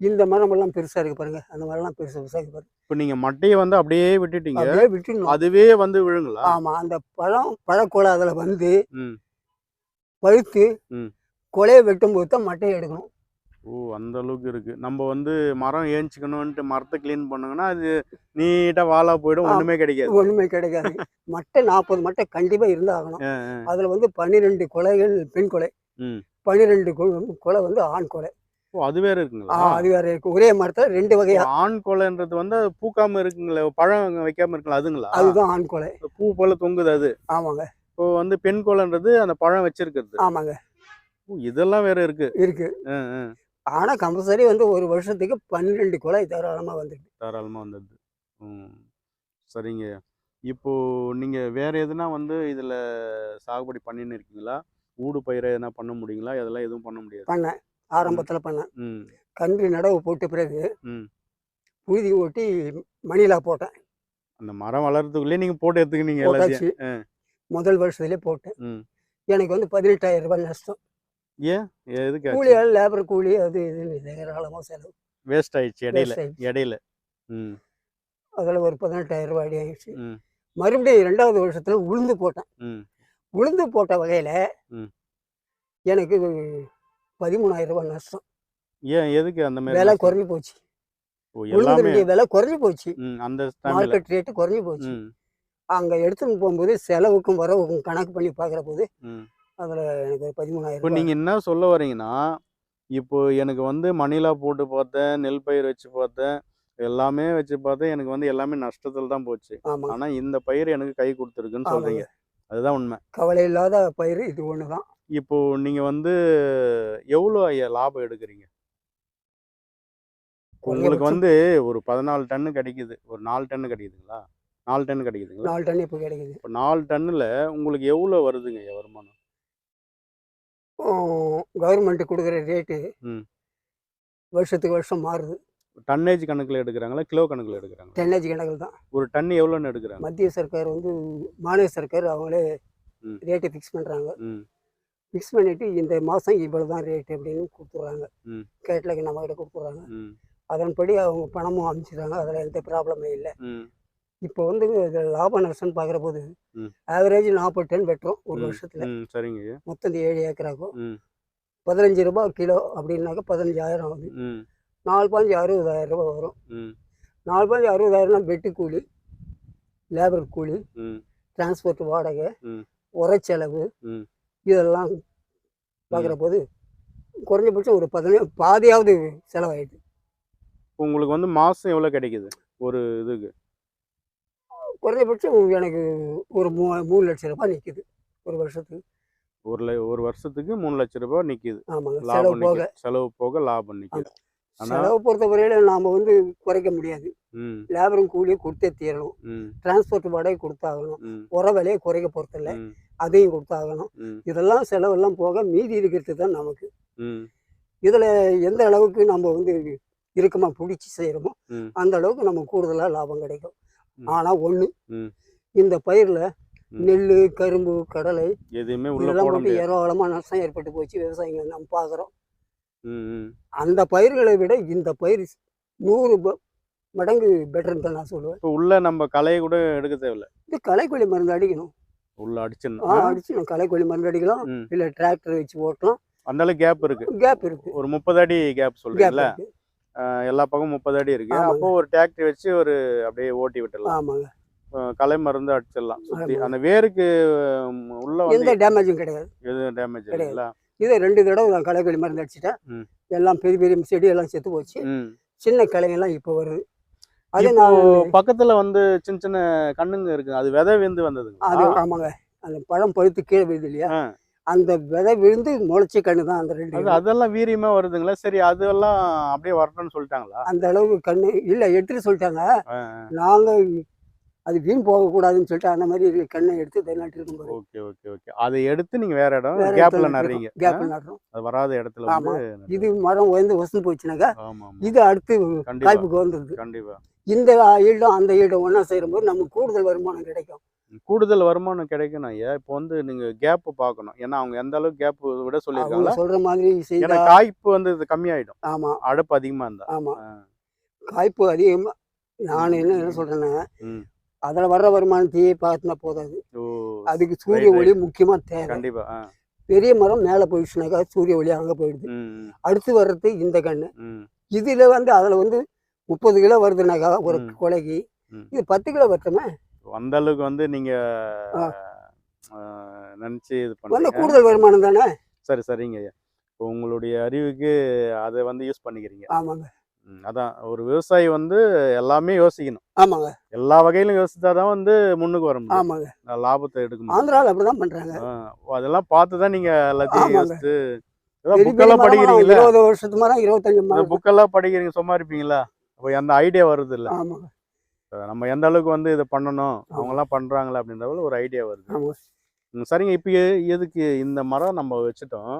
இந்த மரம் எல்லாம் பெருசாக இருக்கு பாருங்க. அந்த மரம்லாம் பெருசு பெருசாக இருக்கு பாருங்க. இப்போ நீங்க மட்டையை வந்து அப்படியே விட்டுட்டீங்க. அப்படியே விட்டுணும் அதுவே வந்து விழுங்களா? ஆமா அந்த பழம் பழக்கொலை அதில் வந்து பழுத்து. கொலையை வெட்டும்போது தான் மட்டையை எடுக்கணும். ஓ அந்த அளவுக்கு இருக்கு. நம்ம வந்து மரம் ஏஞ்சிக்கணும்ன்ட்டு மரத்தை க்ளீன் பண்ணோங்கன்னா அது நீட்டா வாழா போயிடும். ஒண்ணுமே கிடைக்காது. ஒன்றுமே கிடைக்காது. மட்டை நாற்பது மட்டை கண்டிப்பாக இருந்தாகணும். அதில் வந்து பன்னிரெண்டு கொலைகள் பெண் கொலை. பன்னிரெண்டு கொலை வந்து ஆண் கொலை. ஓ அது வேற இருக்குங்களா? அது வேற இருக்கு. ஒரே மரத்தில் ரெண்டு வகையா. ஆண் கொலைன்றது வந்து பூக்காம இருக்குங்களே பழம் வைக்காம இருக்குங்களா அதுங்களா? அதுதான் ஆண் கொலை. பூ போல தொங்குது அது. ஆமாங்க. இப்போ வந்து பெண் கொலைன்றது அந்த பழம் வச்சிருக்கிறது. ஆமாங்க. ஓ, இதெல்லாம் வேற இருக்கு. இருக்கு. ஆனால் கம்பல்சரி வந்து ஒரு வருஷத்துக்கு பன்னிரெண்டு கொலை தாராளமாக வந்துருக்கு தாராளமா வந்தது ம். சரிங்க. இப்போ நீங்க வேற எதுனா வந்து இதுல சாகுபடி பண்ணின்னு இருக்கீங்களா? ஊடு பயிரை எதனா பண்ண முடியுங்களா? அதெல்லாம் எதுவும் பண்ண முடியாது. பண்ணேன் ஆரம்பத்தில் பண்ணேன் ம். கன்று நடவு போட்ட பிறகு ம். புழுதி ஓட்டி மணிலா போட்டேன். அந்த மரம் வளர்றதுக்குள்ளே நீங்க போட்டு எடுத்துக்கினீங்க முதல் வருஷத்துலேயே போட்டேன். ம். எனக்கு வந்து பதினெட்டாயிரம் ரூபாய் நஷ்டம். ஏன்? எதுக்கு கூலி ஆள் லேபர் கூலி அது இதுன்னு ஏராளமாக செலவு. வேஸ்ட் ஆயிடுச்சு இடையில. இடையில. ம். அதில் ஒரு பதினெட்டாயிரம் ரூபாய் அடி ஆயிடுச்சு. மறுபடியும் ரெண்டாவது வருஷத்துல உளுந்து போட்டேன். உளுந்து போட்ட வகையில். எனக்கு பதிமூணாயிரம் ரூபாய் நஷ்டம். ஏன்? எதுக்கு அந்த மாதிரி விலை? குறைஞ்சி போச்சு. விலை குறைஞ்சி போச்சு. அந்த மார்க்கெட் ரேட்டு குறைஞ்சி போச்சு. அங்கே எடுத்துன்னு போகும்போது செலவுக்கும் வரவுக்கும் கணக்கு பண்ணி பார்க்குற போது அதில் எனக்கு பதிமூணாயிரம் இப்போ ரூபாய் நீங்க என்ன சொல்ல வரீங்கன்னா இப்போ எனக்கு வந்து மணிலா போட்டு பார்த்தேன் நெல் பயிர் வச்சு பார்த்தேன் எல்லாமே வச்சு பார்த்தேன் எனக்கு வந்து எல்லாமே நஷ்டத்துல தான் போச்சு. ஆமாம் ஆனா இந்த பயிர் எனக்கு கை கொடுத்துருக்குன்னு சொல்றீங்க. அதுதான் உண்மை. கவலை இல்லாத பயிர் இது ஒன்று தான். இப்போ நீங்க வந்து எவ்வளோ ஐயா லாபம் எடுக்கிறீங்க? உங்களுக்கு வந்து ஒரு பதினாலு டன்னு கிடைக்குது. ஒரு நாலு டன்னு கிடைக்குதுங்களா? நாலு டன் கிடைக்குதுங்களா? நாலு டன் இப்போ கிடைக்குது. இப்போ நாலு டன்னில் உங்களுக்கு எவ்வளோ வருதுங்க வருமானம்? கவர்மெண்ட் கொடுக்குற ரேட்டு. வருஷத்துக்கு வருஷம் மாறுது. டன்னேஜ் கணக்கில் எடுக்கிறாங்களா? கிலோ கணக்கில் எடுக்கிறாங்களா? டென்னேஜ் கணக்கில் தான். ஒரு டன் எவ்வளோன்னு எடுக்கிறாங்க? மத்திய சர்க்கார் வந்து மாநில சர்க்கார் அவங்களே. ரேட்டை ஃபிக்ஸ் பண்ணுறாங்க ஃபிக்ஸ் பண்ணிவிட்டு இந்த மாதம் இவ்வளோ தான் ரேட் அப்படின்னு கொடுத்துட்றாங்க. கேட்லாக் நம்ம கிட்ட கொடுத்துட்றாங்க. அதன்படி அவங்க பணமும் அனுப்பிச்சிடுறாங்க அதில் எந்த ப்ராப்ளமே இல்லை. இப்போ வந்து லாப நஷ்டம்னு பார்க்குற போது. ஆவரேஜ் நாற்பது டன் வெட்டுறோம் ஒரு. வருஷத்தில். சரிங்க. மொத்தம் இந்த ஏழு ஏக்கராக்கும். பதினஞ்சு ரூபாய் கிலோ அப்படின்னாக்கா பதினஞ்சாயிரம் ஆகுது. நாலு பாஞ்சு அறுபதாயிரம் ரூபாய் வரும். நாலு பாஞ்சு அறுபதாயிரம்னா வெட்டு கூலி லேபர் கூலி டிரான்ஸ்போர்ட் வாடகை. உரச்செலவு. இதெல்லாம் பார்க்குற போது குறைஞ்சபட்சம் ஒரு பதினேழு பாதியாவது செலவாயிடுது. உங்களுக்கு வந்து மாதம் எவ்வளோ கிடைக்குது? ஒரு இதுக்கு? குறைஞ்சபட்சம் எனக்கு ஒரு மூ மூணு லட்சம் ரூபாய் நிற்குது ஒரு வருஷத்துக்கு. ஒரு ஒரு வருஷத்துக்கு மூணு லட்ச ரூபாய் நிற்கிது ஆமாங்க செலவு லாபம் போக செலவு போக லாபம் நிற்கிது செலவு பொறுத்த வரையில நாம் வந்து குறைக்க முடியாது. லேபரும் கூலியும் கொடுத்தே தீரணும். டிரான்ஸ்போர்ட் வாடகை கொடுத்தாகணும். உர விலையை குறைக்க போகிறதில்ல ம். அதையும் கொடுத்தாகணும். இதெல்லாம் செலவெல்லாம் போக மீதி இருக்கிறது தான் நமக்கு. இதில் எந்த அளவுக்கு நம்ம வந்து இறுக்கமாக பிடிச்சி செய்கிறோமோ. அந்த அளவுக்கு நமக்கு கூடுதலாக லாபம் கிடைக்கும். ஆனால் ஒன்று ம். இந்த பயிரில். நெல் கரும்பு கடலை எதுவுமே இதெல்லாம் போட போட்டு ஏராளமாக நஷ்டம் ஏற்பட்டு போச்சு விவசாயிங்க நம்ம பார்க்குறோம் அந்த பயிர்களை விட இந்த பயிர் நூறு மடங்கு பெட்டர்னு தான் நான் சொல்லுவேன். இப்போ உள்ள நம்ம களையை கூட எடுக்க தேவையில்ல. இது களைக்கொல்லி மருந்து அடிக்கணும். உள்ள அடிச்சிடணும். அடிச்சு நம்ம களைக்கொல்லி மருந்து அடிக்கலாம். இல்லை டிராக்டர் வச்சு ஓட்டலாம் அந்த அளவுக்கு கேப் இருக்கு. கேப் இருக்கு. ஒரு முப்பது அடி கேப் சொல்றீங்களா? எல்லா பக்கமும் முப்பது அடி இருக்கு. அப்போ ஒரு டிராக்டர் வச்சு ஒரு அப்படியே ஓட்டி விட்டுடலாம். ஆமாங்க. களை மருந்து அடிச்சிடலாம். சுத்தி. அந்த வேருக்கு உள்ள எந்த டேமேஜும் கிடையாது. எதுவும் டேமேஜ் கிடையாது. இதை ரெண்டு தடவை நான் களைக்கொல்லி மருந்து அடிச்சிட்டேன். எல்லாம் பெரிய பெரிய செடி எல்லாம் செத்து போச்சு. சின்ன கிளைங்கெல்லாம் இப்போ வருது. அது நான் பக்கத்துல வந்து சின்ன சின்ன கண்ணுங்க இருக்கு. அது விதை விந்து வந்ததுங்க அது ஆமாங்க. அந்த பழம் பழுத்து கீழே விழுது இல்லையா. அந்த விதை விழுந்து முளைச்ச கண்ணு தான் அந்த ரெண்டு அது அதெல்லாம் வீரியமா வருதுங்களா? சரி அதெல்லாம் அப்படியே வரட்டும்னு சொல்லிட்டாங்களா? அந்த அளவுக்கு கண்ணு இல்லை எடுத்துட்டு சொல்லிட்டாங்க. நாங்கள் அது வீண் போகக்கூடாதுன்னு சொல்லிட்டு அந்த மாதிரி கண்ணை எடுத்து இதை நட்டுருக்கும் போது ஓகே ஓகே ஓகே. அதை எடுத்து நீங்க வேற இடம் கேப்ல நடுறீங்க. கேப்ல நடுறோம். அது வராத இடத்துல ஆமா. வந்து நடுறீங்க. இது மரம் உயர்ந்து வசந்து போச்சுனாக்கா இது அடுத்து காய்ப்புக்கு வந்துடுது கண்டிப்பா. இந்த ஈல்டும் அந்த ஈல்டும் ஒன்றா செய்யும்போது நமக்கு கூடுதல் வருமானம் கிடைக்கும். கூடுதல் வருமானம் கிடைக்கணும் ஐயா. இப்போ வந்து நீங்க கேப் பார்க்கணும். ஏன்னா அவங்க எந்த அளவுக்கு கேப் விட அவங்க சொல்லியிருக்காங்களா? சொல்ற மாதிரி ஏன்னா காய்ப்பு வந்து இது கம்மியாயிடும். ஆமா. அடப்பு அதிகமா இருந்தா. ஆமா. காய்ப்பு அதிகமா நான் என்ன என்ன சொல்றேன்னா அதுல வர்ற வருமானத்தையே பார்த்துனா போதாது. அதுக்கு சூரிய. ஒளி முக்கியமா தேவை. கண்டிப்பா பெரிய மரம் மேலே போயிடுச்சுனாக்கா சூரிய ஒளி அங்கே போயிடுது. அடுத்து வர்றது இந்த கண்ணு. இதுல வந்து அதுல வந்து முப்பது கிலோ வருதுனாக்கா ஒரு. கொலைக்கு. இது பத்து கிலோ வருத்தமே? அந்த அளவுக்கு வந்து நீங்க நினைச்சு இது பண்ணுங்க கூடுதல் வருமானம் தானே? சரி சரிங்க ஐயா. இப்போ உங்களுடைய அறிவுக்கு அதை வந்து யூஸ் பண்ணிக்கிறீங்க. ஆமாங்க. அதான். ஒரு விவசாயி வந்து எல்லாமே யோசிக்கணும். ஆமாங்க. எல்லா வகையிலும் யோசிச்சாதான் வந்து முன்னுக்கு வர முடியும். ஆமாங்க. லாபத்தை எடுக்க முடியும். ஆந்திராவில் அப்படிதான் பண்றாங்க. அதெல்லாம் பார்த்து தான் நீங்க எல்லாத்தையும். யோசிச்சு புக்கெல்லாம் படிக்கிறீங்களா இருபது வருஷத்து மரம் இருபத்தஞ்சு புக்கெல்லாம் படிக்கிறீங்க சும்மா இருப்பீங்களா? அப்போ அந்த ஐடியா வருது இல்ல? ஆமாங்க. நம்ம எந்த அளவுக்கு வந்து இதை பண்ணணும் அவங்கெல்லாம் பண்றாங்களா அப்படின்றதுல ஒரு ஐடியா வருது. சரிங்க. இப்போ எதுக்கு இந்த மரம் நம்ம வச்சுட்டோம்?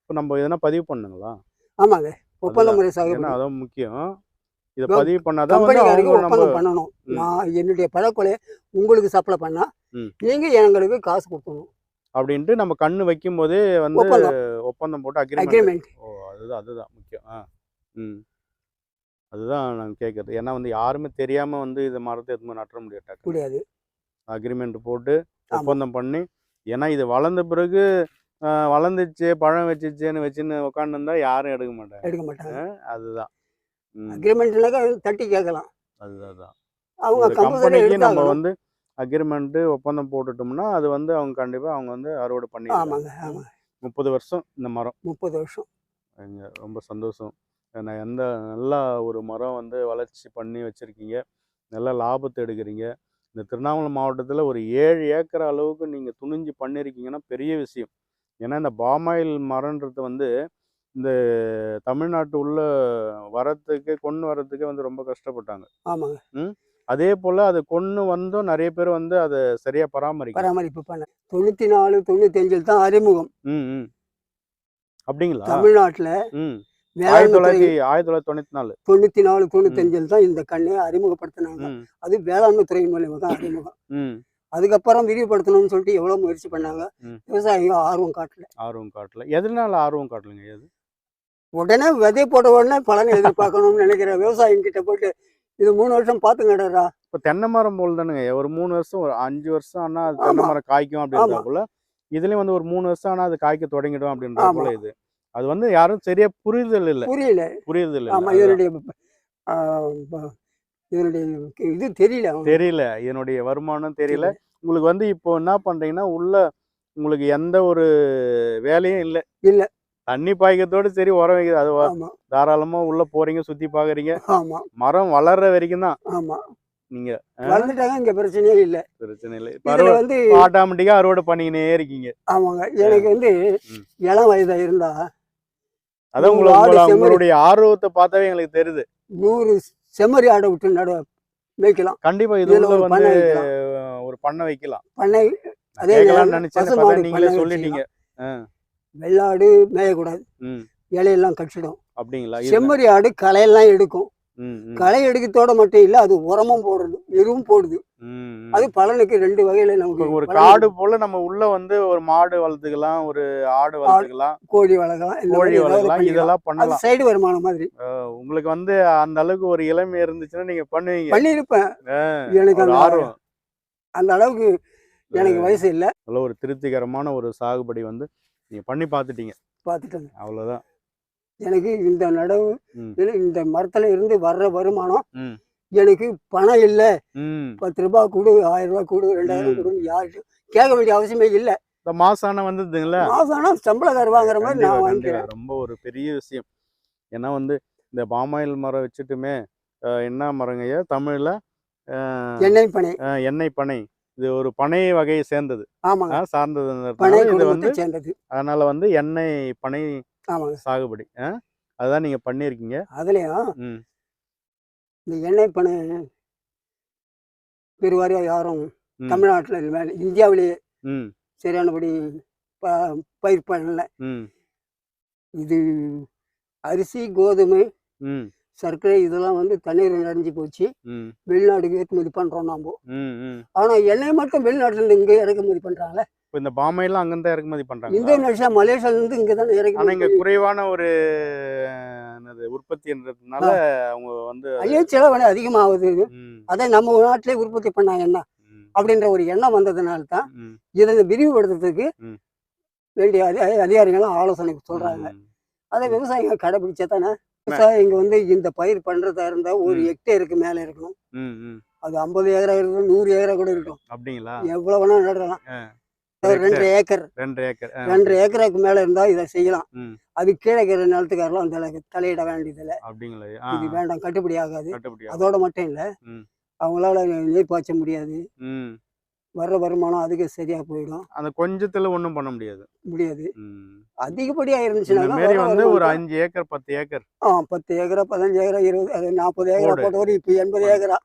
இப்போ நம்ம எதனா பதிவு பண்ணுங்களா ஆமாங்க. ஒப்பந்த முறை சாகுபடி அதான் முக்கியம். இதை பதிவு பண்ணாதான் ஒப்பந்தம் பண்ணணும். நான் என்னுடைய பழக்கொலையை உங்களுக்கு சப்ளை பண்ணா. நீங்க எங்களுக்கு காசு கொடுக்கணும். அப்படின்ட்டு நம்ம கண்ணு வைக்கும் போதே வந்து ஒப்பந்தம். போட்டு அக்ரிமெண்ட் அதுதான் அதுதான் முக்கியம். ஆ ம். அதுதான் நான் கேட்குறது. ஏன்னா வந்து யாருமே தெரியாம வந்து இந்த மரத்தை எதுவுமே நட்ட முடியாது முடியாது. அக்ரிமெண்ட் போட்டு. ஒப்பந்தம் பண்ணி ஏன்னா இது வளர்ந்த பிறகு வளர்ந்துச்சு பழம் வச்சுச்சேன்னு வச்சுன்னு உட்காந்துருந்தா யாரும் எடுக்க மாட்டாங்க. எடுக்க மாட்டாங்க. அதுதான். அக்ரிமெண்ட்னாக்கா தட்டி கேட்கலாம். அதுதான் அவங்க கம்பெனிக்கு நம்ம வந்து அக்ரிமெண்ட்டு ஒப்பந்தம் போட்டுட்டோம்னா அது வந்து அவங்க கண்டிப்பாக அவங்க வந்து அறுவடை பண்ணி ஆமாங்க முப்பது வருஷம் இந்த மரம். முப்பது வருஷம். ரொம்ப சந்தோஷம். எந்த நல்லா ஒரு மரம் வந்து வளர்ச்சி பண்ணி வச்சுருக்கீங்க. நல்ல லாபத்தை எடுக்கிறீங்க. இந்த திருவண்ணாமலை மாவட்டத்தில் ஒரு ஏழு ஏக்கர் அளவுக்கு நீங்கள் துணிஞ்சு பண்ணியிருக்கீங்கன்னா பெரிய விஷயம். ஏன்னா இந்த பாமாயில் மரன்றது வந்து இந்த தமிழ்நாட்டு உள்ள வரத்துக்கு கொண்டு வரத்துக்கு வந்து ரொம்ப கஷ்டப்பட்டாங்க. ஆமாங்க. அதே போல அது கொண்டு வந்தும் நிறைய பேர் வந்து அதை சரியா பராமரிக்க பராமரிப்பு பண்ண தொண்ணூத்தி நாலு தொண்ணூத்தி அஞ்சில் தான் அறிமுகம். ம் ம். அப்படிங்களா? தமிழ்நாட்டுல ம். ஆயிரத்தி தொள்ளாயிரத்தி ஆயிரத்தி தொள்ளாயிரத்தி தொண்ணூத்தி நாலு. தொண்ணூத்தி நாலு தொண்ணூத்தி அஞ்சில் தான் இந்த கண்ணையை அறிமுகப்படுத்தினாங்க. அது வேளாண்மை துறை மூலியமா தான் அறிமுகம். அதுக்கப்புறம் விரிவுபடுத்தணும்னு சொல்லிட்டு எவ்வளவு முயற்சி பண்ணாங்க. ம். விவசாயிங்க ஆர்வம் காட்டல. ஆர்வம் காட்டல. எதனால ஆர்வம் காட்டலைங்க எது? உடனே விதை போட்ட உடனே பலனை எதிர்பார்க்கணும்னு நினைக்கிற விவசாயிங்க கிட்ட போயிட்டு இது மூணு வருஷம் பாத்துங்கடா இப்போ தென்னை மரம் போல் தானுங்க. ஒரு மூணு வருஷம் ஒரு அஞ்சு வருஷம் ஆனா அது தென்னை. மரம் காய்க்கும் அப்படின்றா. போல இதுலயும் வந்து ஒரு மூணு வருஷம் ஆனா அது காய்க்க தொடங்கிடும் அப்படின்ற. போல இது. அது வந்து யாரும் சரியா புரிதல் இல்ல. புரியல. புரியுதல் இல்ல. ஆமா. இதனுடைய இதனுடைய இது தெரியல. தெரியல. இதனுடைய வருமானம் தெரியல. உங்களுக்கு வந்து இப்போ என்ன பண்றீங்கன்னா உள்ள உங்களுக்கு எந்த ஒரு வேலையும் இல்ல. இல்ல. தண்ணி பாய்க்கிறதோட சரி உரம் வைக்கிறது அது தாராளமா உள்ள போறீங்க சுத்தி பாக்குறீங்க. மரம் வளர்ற வரைக்கும் தான். ஆமா. நீங்க வளர்ந்துட்டாங்க இங்க பிரச்சனையே இல்ல. பிரச்சனை இல்லை. வந்து ஆட்டோமேட்டிக்கா அறுவடை பண்ணிக்கினே இருக்கீங்க. ஆமாங்க. எனக்கு வந்து. இளம் வயதா இருந்தா அதான் உங்களை. உங்களுடைய ஆர்வத்தை பார்த்தாவே எங்களுக்கு தெரியுது. நூறு செம்மறி ஆடை விட்டு நட மேய்க்கலாம். கண்டிப்பா இதுல வந்து பண்ணை வைக்கலாம். ஒரு பண்ணை வைக்கலாம். பண்ணை அதே நினைச்சேன் நீங்களே சொல்லிட்டீங்க. வெள்ளாடு மேயக்கூடாது. இலையெல்லாம் கடிச்சிடும் அப்படிங்களா? செம்மறி ஆடு களையெல்லாம் எடுக்கும். களை எடுக்கத்தோட மட்டும் இல்ல அது உரமும் போடுறது எருவும் போடுது. அது பலனுக்கு ரெண்டு வகையில நமக்கு ஒரு காடு போல நம்ம உள்ள வந்து ஒரு மாடு வளர்த்துக்கலாம் ஒரு ஆடு வளர்த்துக்கலாம் கோழி வளர்க்கலாம் கோழி வளர்க்கலாம். இதெல்லாம் பண்ணலாம். சைடு வருமானம் மாதிரி. உங்களுக்கு வந்து அந்த அளவுக்கு ஒரு இளமை இருந்துச்சுன்னா நீங்க பண்ணுவீங்க. பண்ணியிருப்பேன். அஹ் எனக்கு அந்த ஆர்வம். அந்த அளவுக்கு எனக்கு வயசு இல்ல. நல்ல ஒரு திருப்திகரமான ஒரு சாகுபடி வந்து நீங்க பண்ணி பார்த்துட்டீங்க. பார்த்துட்டேன் அவ்வளவுதான். எனக்கு இந்த நடவு இந்த மரத்துல இருந்து வர்ற வருமானம். எனக்கு பணம் இல்ல. பத்து ரூபாய் கொடு ஆயிரம் ரூபாய் கொடு ரெண்டாயிரம். கொடு யாருக்கு கேட்க வேண்டிய அவசியமே இல்ல. இந்த மாசான வந்ததுங்களா? ஆனா சம்பளக்கார வாங்குற மாதிரி நான். வாங்கிக்கிறேன். ரொம்ப ஒரு பெரிய விஷயம். ஏன்னா வந்து இந்த பாமாயில் மரம் வச்சுட்டுமே என்ன மரங்கய்யா தமிழ்ல எண்ணெய் பனை. எண்ணெய் பனை. இது ஒரு பனை வகையை சேர்ந்தது. பனை இது வந்து சேர்ந்தது. அதனால வந்து எண்ணெய் பனை ஆமாங்க. சாகுபடி. அதுதான் நீங்க பண்ணியிருக்கீங்க. அதுலயும் இந்த எண்ணெய் பனை பெருவாரியா யாரும் தமிழ்நாட்டுல இல்ல, இந்தியாவிலேயே ம். சரியானபடி பயிர் பண்ணல. இது அரிசி கோதுமை சர்க்கரை இதெல்லாம் வந்து தண்ணீர் நிறைஞ்சு போச்சு. ம். வெளிநாட்டுக்கு ஏற்றுமதி பண்றோம் நாம. ஆனா எண்ணெய் மட்டும் வெளிநாட்டுல இருந்து இங்க இறக்குமதி பண்றாங்களே. இப்போ இந்த பாமாயிலாம் அங்கதான் இறக்குமதி பண்றாங்க. இந்தோனேஷியா மலேசியால இருந்து இங்க தானே ஆனா இங்க இறக்குமதி குறைவான ஒரு என்னது உற்பத்தின்றதுனால அவங்க வந்து ஐயோ செலவு அதிகமாகுது. அதை நம்ம நாட்டிலே உற்பத்தி பண்ணாங்கன்னா ம், அப்படின்ற ஒரு எண்ணம் வந்ததுனால தான் இதை விரிவுபடுத்துறதுக்கு. வேண்டிய அதி- அதிகாரிகளும் ஆலோசனை சொல்றாங்க. ம். அதை விவசாயிங்க கடைபிடிச்சா தானே? விவசாயிங்க வந்து இந்த பயிர் பண்றதா இருந்தா ஒரு. ஹெக்டேருக்கு மேல இருக்கணும். அது ஐம்பது ஏக்கரா இருக்கட்டும் நூறு ஏக்கரா கூட இருக்கட்டும். அப்படிங்களா? எவ்வளவு வேணா நடலாம். ஒரு ரெண்டு ஏக்கர். ரெண்டு ஏக்கர். ரெண்டு ஏக்கருக்கு மேல இருந்தா இதை செய்யலாம். அது கீழே இருக்கிற நிலத்துக்காரெல்லாம் அந்த தலையிட வேண்டியதில்லை. அப்படிங்களா. இது வேண்டாம் கட்டுப்படி ஆகாது. அதோட மட்டும் இல்ல. அவங்களால நீர் பாய்ச்ச முடியாது. ம். வர்ற வருமானம் அதுக்கு சரியா போயிடும். அந்த கொஞ்சத்துல ஒண்ணும் பண்ண முடியாது. முடியாது. அதிகப்படியா இருந்துச்சுன்னா வந்து ஒரு அஞ்சு ஏக்கர் பத்து ஏக்கர். ஆ பத்து ஏக்கரா பதினஞ்சு ஏக்கரா இருபது நாற்பது ஏக்கரா போடு. போட்டவரை இப்போ எண்பது ஏக்கரா.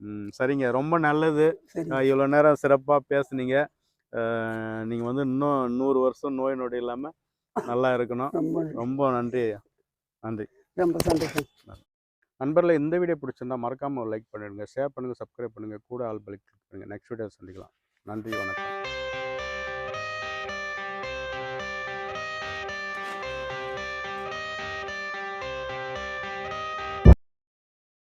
ம், சரிங்க. ரொம்ப நல்லது. இவ்வளவு நேரம் சிறப்பா பேசுனீங்க. அஹ், நீங்க வந்து இன்னும் நூறு வருஷம் நோய் நொடி இல்லாம நல்லா இருக்கணும். ரொம்ப நன்றி. ஐயா. நன்றி. ரொம்ப சந்தோஷம். நண்பர்களே இந்த வீடியோ பிடிச்சிருந்தா மறக்காம ஒரு லைக் பண்ணிடுங்க ஷேர் பண்ணுங்க சப்ஸ்கிரைப் பண்ணுங்க கூட ஆல் பலிக் பண்ணுங்க. நெக்ஸ்ட் வீடியோ சந்திக்கலாம். நன்றி வணக்கம்.